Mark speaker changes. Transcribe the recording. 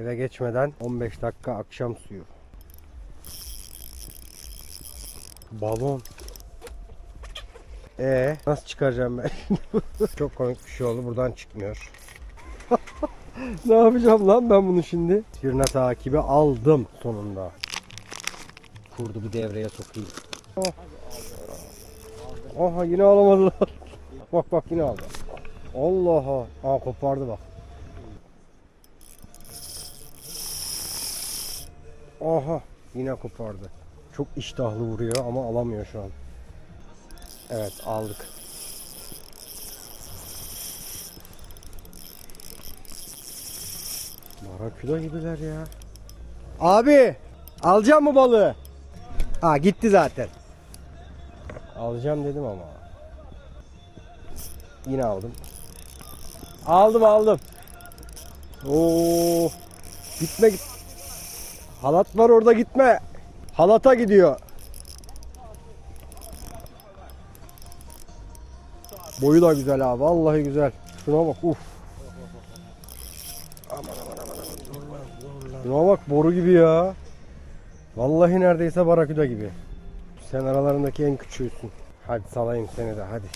Speaker 1: Eve geçmeden 15 dakika akşam suyu. Balon. E nasıl çıkaracağım ben? Çok komik bir şey oldu. Buradan çıkmıyor. ne yapacağım lan ben bunu şimdi? Sirna takibi aldım sonunda. Kurdu bir devreye sokayım. Oh. Aha yine alamadılar. bak bak yine aldı. Allah'a. Aa kopardı bak. Aha yine kopardı. Çok iştahlı vuruyor ama alamıyor şu an. Evet aldık. Baraküda gibiler ya. Abi alacağım mı balığı? Ha gitti zaten. Alacağım dedim ama. Yine aldım. Aldım aldım. Oo. Gitme git. Halat var orada gitme. Halata gidiyor. Boyu da güzel ha. Vallahi güzel. Şuna bak. Uf. Şuna bak boru gibi ya. Vallahi neredeyse baraküda gibi. Sen aralarındaki en küçüğüsün. Hadi salayım seni de hadi.